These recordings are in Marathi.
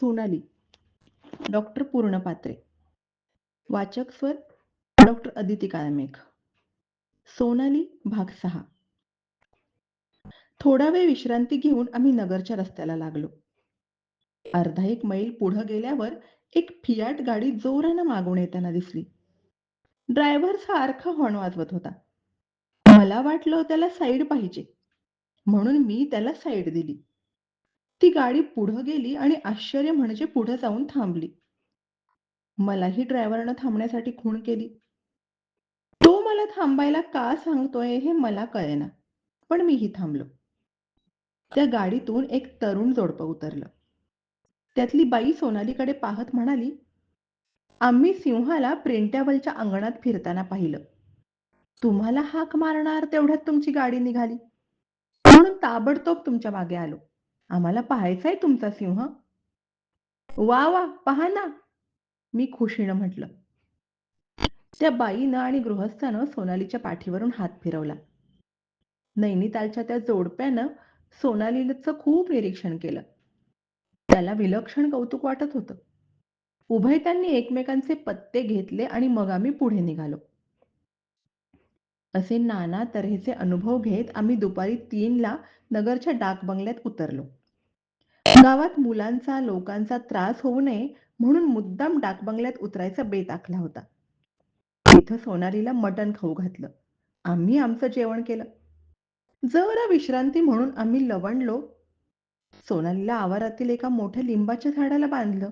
सोनाली. डॉक्टर पूर्ण पात्रे वाचक स्वर डॉक्टर अदिती काळमेघ. सोनाली भाग सहा. थोडा वेळ विश्रांती घेऊन आम्ही नगरच्या रस्त्याला लागलो. अर्धा एक मैल पुढं गेल्यावर एक फियाट गाडी जोरानं मागून येताना दिसली. ड्रायव्हर सारखा हॉर्न वाजवत होता. मला वाटलं त्याला साईड पाहिजे. म्हणून मी त्याला साईड दिली. ती गाडी पुढं गेली आणि आश्चर्य म्हणजे पुढे जाऊन थांबली. मलाही ड्रायव्हरनं थांबण्यासाठी खूण केली. तो मला थांबायला का सांगतोय हे मला कळेना पण मीही थांबलो. त्या गाडीतून एक तरुण जोडपं उतरलं. त्यातली बाई सोनालीकडे पाहत म्हणाली आम्ही सिंहाला प्रिंट्यावलच्या अंगणात फिरताना पाहिलं. तुम्हाला हाक मारणार तेवढ्यात तुमची गाडी निघाली. म्हणून ताबडतोब तुमच्या मागे आलो. आम्हाला पाहायचाय तुमचा सिंह. वा वा पहा ना. मी खुशीनं म्हटलं. त्या बाईनं आणि गृहस्थानं सोनालीच्या पाठीवरून हात फिरवला. नैनितालच्या त्या जोडप्यानं सोनालीचं खूप निरीक्षण केलं. त्याला विलक्षण कौतुक वाटत होतं. उभय त्यांनी एकमेकांचे पत्ते घेतले आणि मग आम्ही पुढे निघालो. असे नाना तऱ्हेचे अनुभव घेत आम्ही दुपारी तीनला नगरच्या डाक बंगल्यात उतरलो. गावात मुलांचा लोकांचा त्रास होऊ नये म्हणून मुद्दाम डाक बंगल्यात उतरायचा बेत आखला होता. तिथं सोनालीला मटण खाऊ घातलं. आम्ही आमचं जेवण केलं. जरा विश्रांती म्हणून आम्ही लवणलो. सोनालीला आवारातील एका मोठ्या लिंबाच्या झाडाला बांधलं.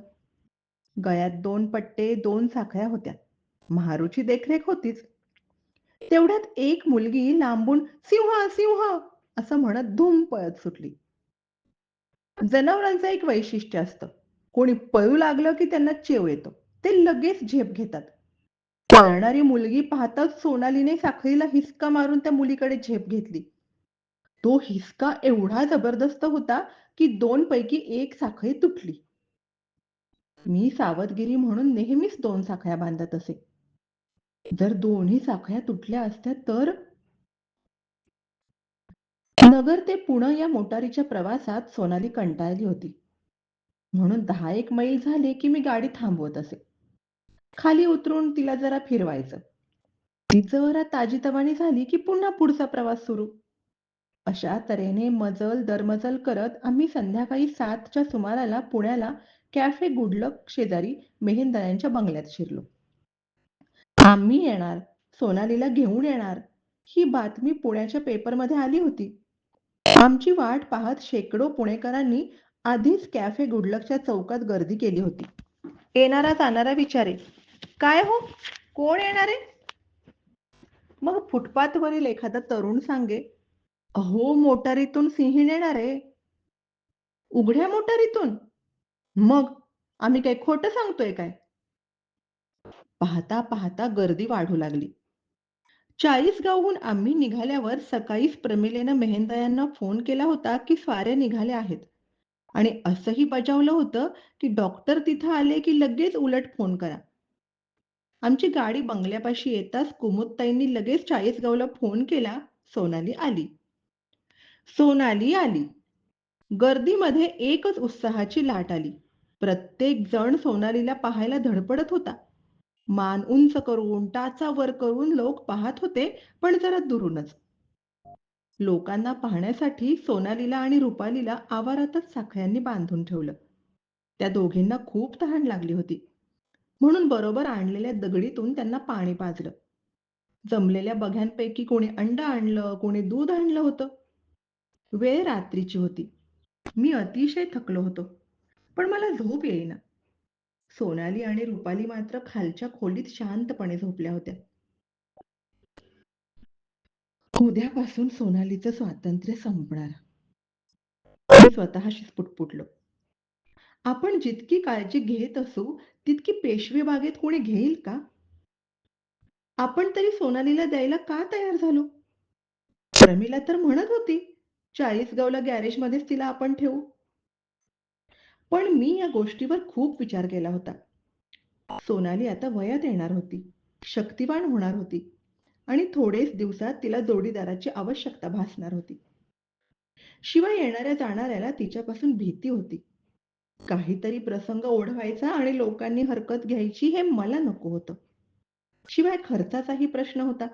गळ्यात दोन पट्टे दोन साखळ्या होत्या. महारूची देखरेख होतीच. तेवढ्यात एक मुलगी लांबून सिंह सिंह असं म्हणत धूम पळत सुटली. जनावरांचं एक वैशिष्ट्य असतं. कोणी पळू लागलं की त्यांना चेव येतो. ते लगेच झेप घेतात. पळणारी मुलगी पाहताच सोनालीने साखळीला हिसका मारून त्या मुलीकडे झेप घेतली. तो हिसका एवढा जबरदस्त होता की दोन पैकी एक साखळी तुटली. मी सावधगिरी म्हणून नेहमीच दोन साखळ्या बांधत असे. जर दोन्ही साखळ्या तुटल्या असत्या तर नगर ते पुणे या मोटारीच्या प्रवासात सोनाली कंटाळली होती. म्हणून दहा एक मैल झाले की मी गाडी थांबवत असे. खाली उतरून तिला जरा फिरवायचं. ती जरा ताजीतवानी झाली की पुन्हा पुढचा प्रवास सुरू. अशा तऱ्हेने मजल दरमजल करत आम्ही संध्याकाळी सातच्या सुमाराला पुण्याला कॅफे गुडलक शेजारी मेहेंदऱ्यांच्या बंगल्यात शिरलो. आम्ही येणार सोनालीला घेऊन येणार ही बातमी पुण्याच्या पेपरमध्ये आली होती. आमची वाट पाहत शेकडो पुणेकरांनी आधीच कॅफे गुडलकच्या चौकात गर्दी केली होती. येणारा जाणारा विचारे काय हो? कोण येणारे मग फुटपाथवरील एखादा तरुण सांगे अहो मोटारीतून सिंहीण येणार आहे. उघड्या मोटारीतून? मग आम्ही काय खोटं सांगतोय काय? पाहता पाहता गर्दी वाढू लागली. चाळीसगावहून आम्ही निघाल्यावर सकाळीच प्रमिलेनं मेहेंदळ्यांना फोन केला होता की स्वाऱ्या निघाल्या आहेत. आणि असंही बजावलं होतं की डॉक्टर तिथं आले की लगेच उलट फोन करा. आमची गाडी बंगल्यापाशी येताच कुमुदताईंनी लगेच चाळीसगावला फोन केला. सोनाली आली. सोनाली आली. गर्दीमध्ये एकच उत्साहाची लाट आली. प्रत्येक जण सोनालीला पाहायला धडपडत होता. मान उंच करून टाचा वर करून लोक पाहत होते पण जरा दुरूनच. लोकांना पाहण्यासाठी सोनालीला आणि रुपालीला आवारातच साखळ्यांनी बांधून ठेवलं. त्या दोघींना खूप तहान लागली होती. म्हणून बरोबर आणलेल्या दगडीतून त्यांना पाणी पाजलं. जमलेल्या बघ्यांपैकी कोणी अंड आणलं कोणी दूध आणलं होतं. वेळ रात्रीची होती. मी अतिशय थकलो होतो. पण मला झोप येईना. सोनाली आणि रुपाली मात्र खालच्या खोलीत शांतपणे झोपल्या होत्या. उद्यापासून सोनालीचं स्वातंत्र्य संपणार. स्वतःशीच पुटपुटलो. आपण जितकी काळजी घेत असू तितकी पेशवे बागेत कोणी घेईल का? आपण तरी सोनालीला द्यायला का तयार झालो? प्रमिला तर म्हणत होती चाळीसगावला गॅरेजमध्येच तिला आपण ठेवू. पण मी या गोष्टीवर खूप विचार केला होता सोनाली आता वयात येणार होती शक्तिवान होणार होती आणि थोडेच दिवसात तिला जोडीदाराची आवश्यकता भासणार होती शिवाय येणाऱ्या जाणाऱ्याला तिच्यापासून भीती होती काहीतरी प्रसंग ओढवायचा आणि लोकांनी हरकत घ्यायची हे मला नको होतं. शिवाय खर्चाचाही प्रश्न होता.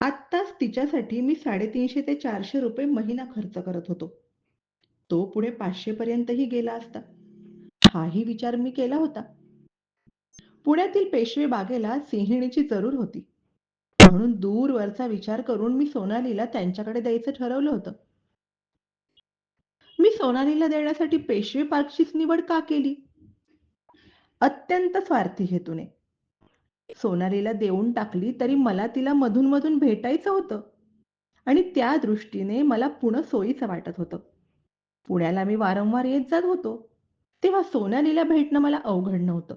आत्ताच तिच्यासाठी मी ₹350 ते ₹400 महिना खर्च करत होतो. तो पुढे पाचशे पर्यंतही गेला असता. हाही विचार मी केला होता. पुण्यातील पेशवे बागेला सिंहिणीची जरूर होती. म्हणून दूरवरचा विचार करून मी सोनालीला त्यांच्याकडे द्यायचं ठरवलं होतं. मी सोनालीला देण्यासाठी पेशवे पार्कचीच निवड का केली? अत्यंत स्वार्थी हेतूने. सोनालीला देऊन टाकली तरी मला तिला मधून-मधून भेटायचं होतं आणि त्या दृष्टीने मला पुणं सोयीचं वाटत होतं. पुण्याला मी वारंवार येत-जात होतो. तेव्हा सोनालीला भेटणं मला अवघड नव्हतं.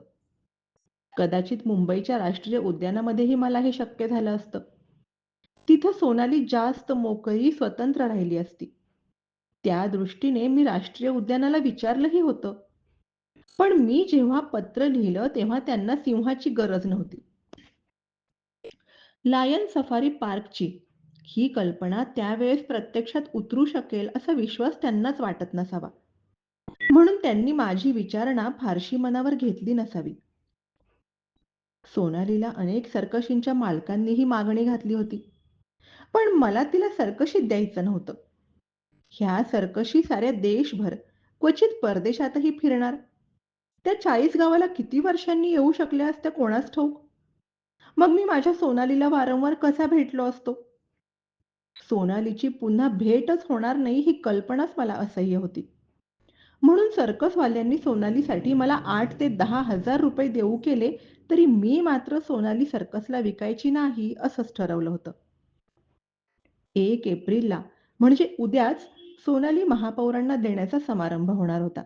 कदाचित मुंबईच्या राष्ट्रीय उद्यानामध्येही मला हे शक्य झालं असतं. तिथं सोनाली जास्त मोकळी, स्वतंत्र राहिली असती. त्या दृष्टीने मी राष्ट्रीय उद्यानाला विचारलंही होतं. पण मी जेव्हा पत्र लिहिलं तेव्हा त्यांना सिंहाची गरज नव्हती. लायन सफारी पार्कची ही कल्पना त्यावेळेस प्रत्यक्षात उतरू शकेल असा विश्वास त्यांनाच वाटत नसावा. म्हणून त्यांनी माझी विचारणा फारशी मनावर घेतली नसावी. सोनालीला अनेक सर्कशींच्या मालकांनीही मागणी घातली होती. पण मला तिला सर्कशीत द्यायचं नव्हतं. ह्या सर्कशी साऱ्या देशभर, क्वचित परदेशातही फिरणार. त्या चाळीस गावाला किती वर्षांनी येऊ शकल्या असत्या कोणास ठाऊक? मग मी माझ्या सोनालीला वारंवार कसा भेटलो असतो? सोनालीची पुन्हा भेटच होणार नाही ही कल्पनाच मला असह्य होती. म्हणून सर्कसवाल्यांनी सोनालीसाठी मला आठ ते दहा हजार रुपये देऊ केले तरी मी मात्र सोनाली सर्कसला विकायची नाही असंच ठरवलं होतं. एक एप्रिलला म्हणजे उद्याच सोनाली महापौरांना देण्याचा समारंभ होणार होता.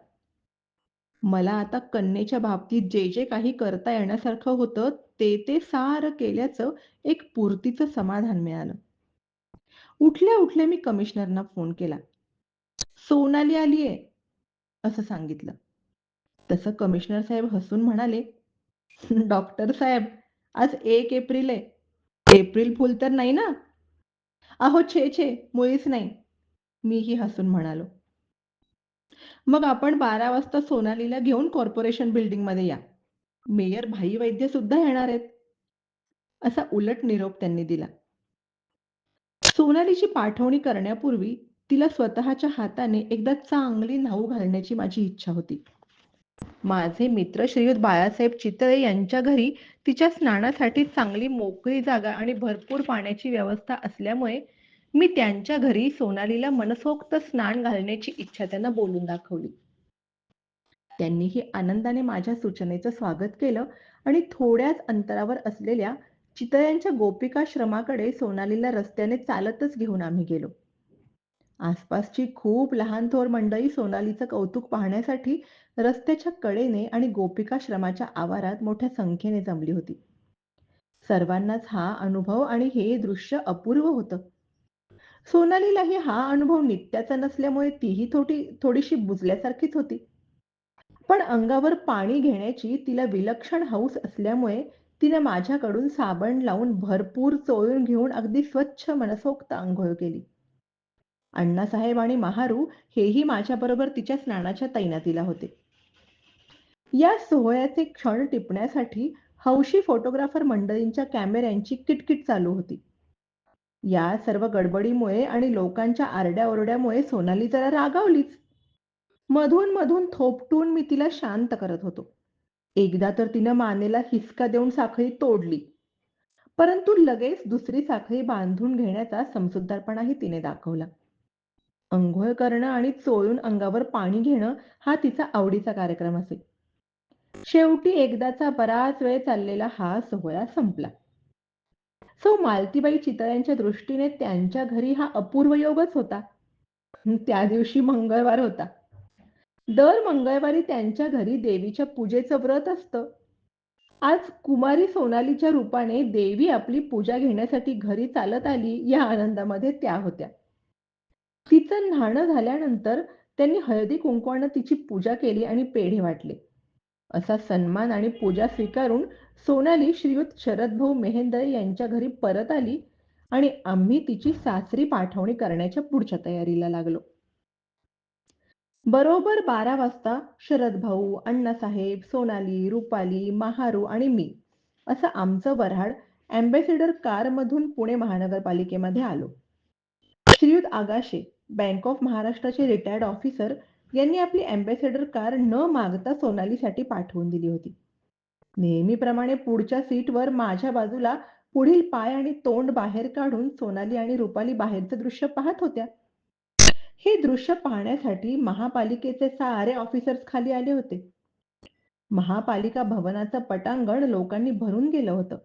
मला आता कन्येच्या बाबतीत जे जे काही करता येण्यासारखं होतं ते ते सारं केल्याचं एक पूर्तीचं समाधान मिळालं. उठल्या उठल्या मी कमिशनरना फोन केला. सोनाली आलीये असं सांगितलं. तसं कमिशनर साहेब हसून म्हणाले, डॉक्टर साहेब आज एक एप्रिल आहे. एप्रिल फुल तर नाही ना? अहो छे छे मुळीच नाही. मीही हसून म्हणालो. मग आपण बारा वाजता सोनालीला घेऊन कॉर्पोरेशन बिल्डिंगमध्ये या. मेयर भाई वैद्य सुद्धा येणार आहेत. असा उलट निरोप त्यांनी दिला. सोनालीची पाठवणी करण्यापूर्वी तिला स्वतःच्या हाताने एकदा चांगली न्हाऊ घालण्याची माझी इच्छा होती. माझे मित्र श्रीयुत बाळासाहेब चितळे यांच्या घरी तिच्या स्नानासाठी चांगली मोकळी जागा आणि भरपूर पाण्याची व्यवस्था असल्यामुळे मी त्यांच्या घरी सोनालीला मनसोक्त स्नान घालण्याची इच्छा त्यांना बोलून दाखवली. त्यांनीही आनंदाने माझ्या सूचनेचं स्वागत केलं आणि थोड्याच अंतरावर असलेल्या चितळ्यांच्या गोपिकाश्रमाकडे सोनालीला रस्त्याने चालतच घेऊन आम्ही गेलो. आसपासची खूप लहान-थोर मंडळी सोनालीचं कौतुक पाहण्यासाठी रस्त्याच्या कडेने आणि गोपिकाश्रमाच्या आवारात मोठ्या संख्येने जमली होती. सर्वांनाच हा अनुभव आणि हे दृश्य अपूर्व होतं. सोनालीलाही हा अनुभव नित्याचा नसल्यामुळे तीही थोडी थोडीशी बुजल्यासारखीच होती. पण अंगावर पाणी घेण्याची तिला विलक्षण हौस असल्यामुळे तिने माझ्याकडून साबण लावून भरपूर चोळून घेऊन अगदी स्वच्छ मनसोक्त आंघोळ केली. अण्णासाहेब आणि महारू हेही माझ्याबरोबर तिच्या स्नानाच्या तैनातीला होते. या सोहळ्याचे क्षण टिपण्यासाठी हौशी फोटोग्राफर मंडळींच्या कॅमेऱ्यांची किटकिट चालू होती. या सर्व गडबडीमुळे आणि लोकांच्या आरड्याओरड्यामुळे सोनाली जरा रागावलीच. मधून मधून थोपटून मी तिला शांत करत होतो. एकदा तर तिनं मानेला हिसका देऊन साखळी तोडली. परंतु लगेच दुसरी साखळी बांधून घेण्याचा समजूतदारपणाही तिने दाखवला. अंघोळ करणं आणि चोळून अंगावर पाणी घेणं हा तिचा आवडीचा कार्यक्रम असे. शेवटी एकदाचा बराच वेळ चाललेला हा सोहळा संपला. सौ मालतीबाई चितळ्यांच्या दृष्टीने त्यांच्या घरी हा अपूर्व योगच होता. त्या दिवशी मंगळवार होता. दर मंगळवारी त्यांच्या घरी देवीच्या पूजेचं व्रत असतं. आज कुमारी सोनालीच्या रूपाने देवी आपली पूजा घेण्यासाठी घरी चालत आली या आनंदामध्ये त्या होत्या. तिचं न्हाणं झाल्यानंतर त्यांनी हळदी कुंकवानं तिची पूजा केली आणि पेढे वाटले. असा सन्मान आणि पूजा स्वीकारून सोनाली श्रीयुत शरदभाऊ मेहेंदळे यांच्या घरी परत आली आणि आम्ही तिची सासरी पाठवणी करण्याच्या पुढच्या तयारीला लागलो. बरोबर बारा वाजता शरद भाऊ, अण्णासाहेब, सोनाली, रुपाली, महारू आणि मी असं आमचं वऱ्हाड अँबेसेडर कारमधून पुणे महानगरपालिकेमध्ये आलो. श्रीयुत आगाशे, बँक ऑफ महाराष्ट्राचे रिटायर्ड ऑफिसर यांनी आपली अँबेसेडर कार न मागता सोनालीसाठी पाठवून दिली होती. नेहमीप्रमाणे पुढच्या सीटवर माझ्या बाजूला पुढील पाय आणि तोंड बाहेर काढून सोनाली आणि रुपाली बाहेरचं दृश्य पाहत होत्या. हे दृश्य पाहण्यासाठी महापालिकेचे सारे ऑफिसर्स खाली आले होते. महापालिका भवनाचं पटांगण लोकांनी भरून गेलं होतं.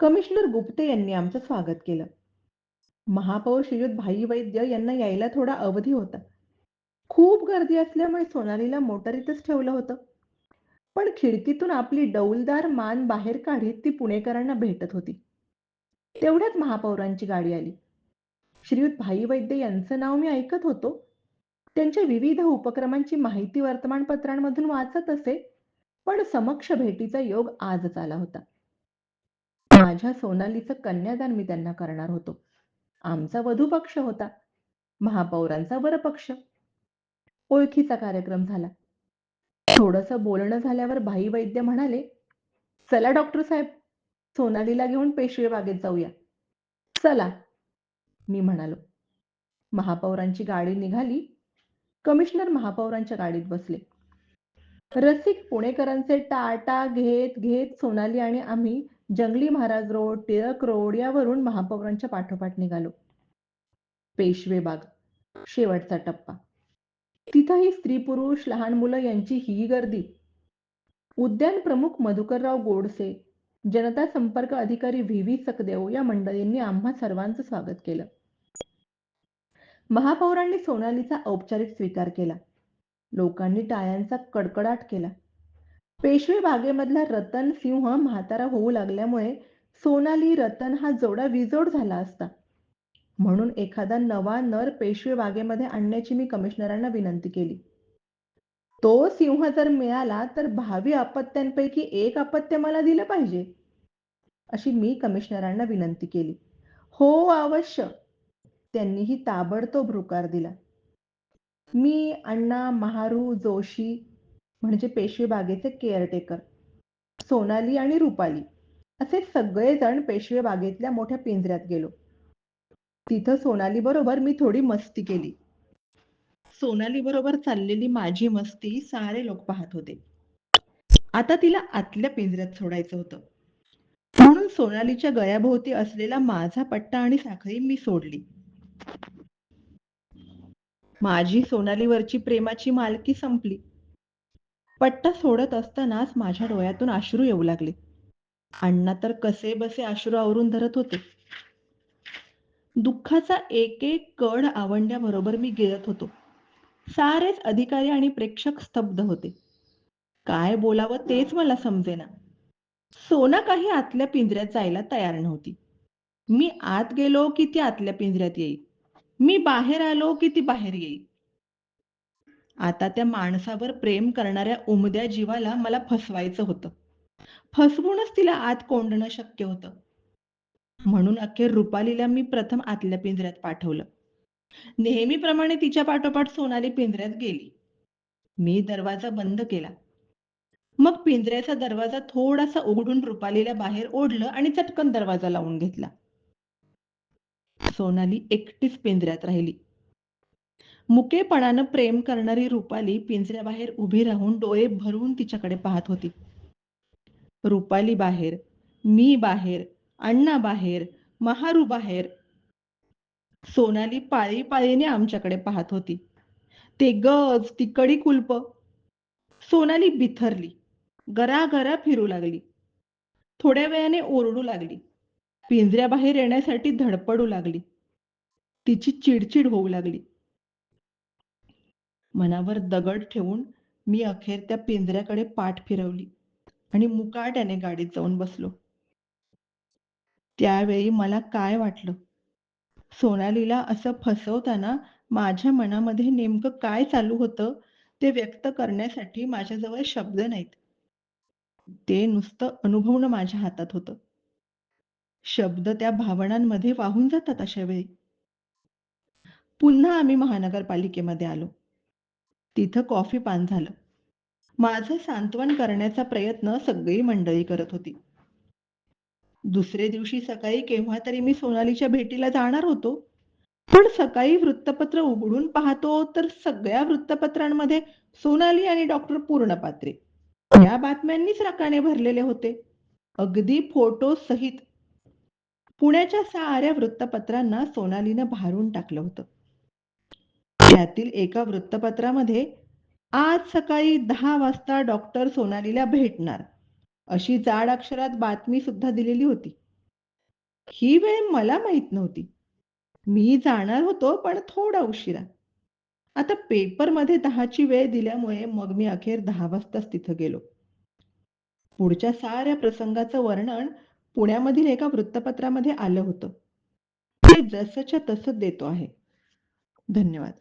कमिशनर गुप्ते यांनी आमचं स्वागत केलं. महापौर श्रीयुत भाई वैद्य यांना यायला थोडा अवधी होता. खूप गर्दी असल्यामुळे सोनालीला मोटारीतच ठेवलं होतं. पण खिडकीतून आपली डौलदार मान बाहेर काढीत ती पुणेकरांना भेटत होती. तेवढ्यात महापौरांची गाडी आली. श्रीयुत भाई वैद्य यांचं नाव मी ऐकत होतो. त्यांच्या विविध उपक्रमांची माहिती वर्तमानपत्रांमधून वाचत असे, पण समक्ष भेटीचा योग आजच आला होता. माझ्या सोनालीचं कन्यादान मी त्यांना करणार होतो. आमचा वधूपक्ष होता. महापौरांचा वरपक्ष. ओळखीचा कार्यक्रम झाला. थोडस बोलणं झाल्यावर भाई वैद्य म्हणाले, चला डॉक्टर साहेब, सोनालीला घेऊन पेशवे बागेत जाऊया. चला, मी म्हणालो. महापौरांची गाडी निघाली. कमिशनर महापौरांच्या गाडीत बसले. रसिक पुणेकरांचे टाटा घेत घेत सोनाली आणि आम्ही जंगली महाराज रोड, टिळक रोड यावरून महापौरांच्या पाठोपाठ निघालो. पेशवेबाग, शेवटचा टप्पा. तिथंही स्त्री-पुरुष, लहान मुलं यांची ही गर्दी. उद्यान प्रमुख मधुकरराव गोडसे, जनता संपर्क अधिकारी व्ही. व्ही. सकदेव या मंडळींनी आम्हा सर्वांचं स्वागत केलं. महापौरांनी सोनालीचा औपचारिक स्वीकार केला. लोकांनी टाळ्यांचा कडकडाट केला. पेशवे बागेमधला रतन सिंह म्हातारा होऊ लागल्यामुळे सोनाली रतन हा जोडा विजोड झाला असता. म्हणून एखादा नवा नर पेशवे बागेमध्ये आणण्याची मी कमिशनरांना विनंती केली. तो सिंह जर मिळाला तर भावी अपत्यांपैकी एक अपत्य मला दिलं पाहिजे. अशी मी कमिशनरांना विनंती केली. हो अवश्य. त्यांनीही ताबडतोब रुकार दिला. मी, अण्णा, महारू, जोशी म्हणजे पेशवे बागेचे केअरटेकर, सोनाली आणि रुपाली असे सगळेजण पेशवे बागेतल्या मोठ्या पिंजऱ्यात गेलो. तिथं सोनाली बरोबर मी थोडी मस्ती केली. सोनाली बरोबर चाललेली माझी मस्ती सारे लोक पाहत होते. आता तिला आतल्या पिंजऱ्यात सोडायचं होतं. म्हणून सोनालीच्या गळ्याभोवती असलेला माझा पट्टा आणि साखळी मी सोडली. माझी सोनालीवरची प्रेमाची मालकी संपली. पट्टा सोडत असतानाच माझ्या डोळ्यातून अश्रू येऊ लागले. अण्णा तर कसेबसे अश्रू आवरून धरत होते. दुःखाचा एक एक कड आवंड्याबरोबर मी गिळत होतो. सारेच अधिकारी आणि प्रेक्षक स्तब्ध होते. काय बोलावं तेच मला समजेना. सोना काही आतल्या पिंजऱ्यात जायला तयार नव्हती. मी आत गेलो की ती आतल्या पिंजऱ्यात येई. मी बाहेर आलो की ती बाहेर येई. आता त्या माणसावर प्रेम करणाऱ्या उमद्या जीवाला मला फसवायचं होतं. फसवूनच तिला आत कोंडणं शक्य होतं. म्हणून अखेर रुपालीला मी प्रथम आतल्या पिंजऱ्यात पाठवलं. नेहमीप्रमाणे तिच्या पाठोपाठ सोनाली पिंजऱ्यात गेली. मी दरवाजा बंद केला. मग पिंजऱ्याचा दरवाजा थोडासा उघडून रुपालीला बाहेर ओढलं आणि चटकन दरवाजा लावून घेतला. सोनाली एकटीच पिंजऱ्यात राहिली. मुकेपणानं प्रेम करणारी रुपाली पिंजऱ्याबाहेर उभी राहून डोळे भरून तिच्याकडे पाहत होती. रुपाली बाहेर, मी बाहेर, अण्णा बाहेर, महारू बाहेर. सोनाली पाळी पाळीने आमच्याकडे पाहत होती. ते गज, ती कडी कुलप. सोनाली बिथरली. गरागरा फिरू लागली. थोड्या वेळाने ओरडू लागली. पिंजऱ्याबाहेर येण्यासाठी धडपडू लागली. तिची चिडचिड होऊ लागली. मनावर दगड ठेवून मी अखेर त्या पिंजऱ्याकडे पाठ फिरवली आणि मुकाट्याने गाडीत जाऊन बसलो. त्यावेळी मला काय वाटलं? सोनालीला असं फसवताना माझ्या मनामध्ये नेमकं काय चालू होतं ते व्यक्त करण्यासाठी माझ्याजवळ शब्द नाहीत. ते नुसतं अनुभवणं माझ्या हातात होतं. शब्द त्या भावनांमध्ये वाहून जातात अशा वेळी. पुन्हा आम्ही महानगरपालिकेमध्ये आलो. तिथं कॉफी पान झालं. माझं सांत्वन करण्याचा प्रयत्न सगळी मंडळी करत होती. दुसरे दिवशी सकाळी केव्हा तरी मी सोनालीच्या भेटीला जाणार होतो. पण सकाळी वृत्तपत्र उघडून पाहतो तर सगळ्या वृत्तपत्रांमध्ये सोनाली आणि डॉक्टर पूर्णपात्रे या बातम्यांनीच रकाने भरलेले होते. अगदी फोटो सहित. पुण्याच्या साऱ्या वृत्तपत्रांना सोनालीनं भारून टाकलं होतं. त्यातील एका वृत्तपत्रामध्ये आज सकाळी दहा वाजता डॉक्टर सोनालीला भेटणार अशी जाड अक्षरात बातमी सुद्धा दिलेली होती. ही वेळ मला माहीत नव्हती. मी जाणार होतो पण थोडा उशिरा. आता पेपरमध्ये दहाची वेळ दिल्यामुळे मग मी अखेर दहा वाजताच तिथं गेलो. पुढच्या साऱ्या प्रसंगाचं वर्णन पुण्यामधील एका वृत्तपत्रामध्ये आलं होतं. ते जसंच्या तसं देतो आहे. धन्यवाद.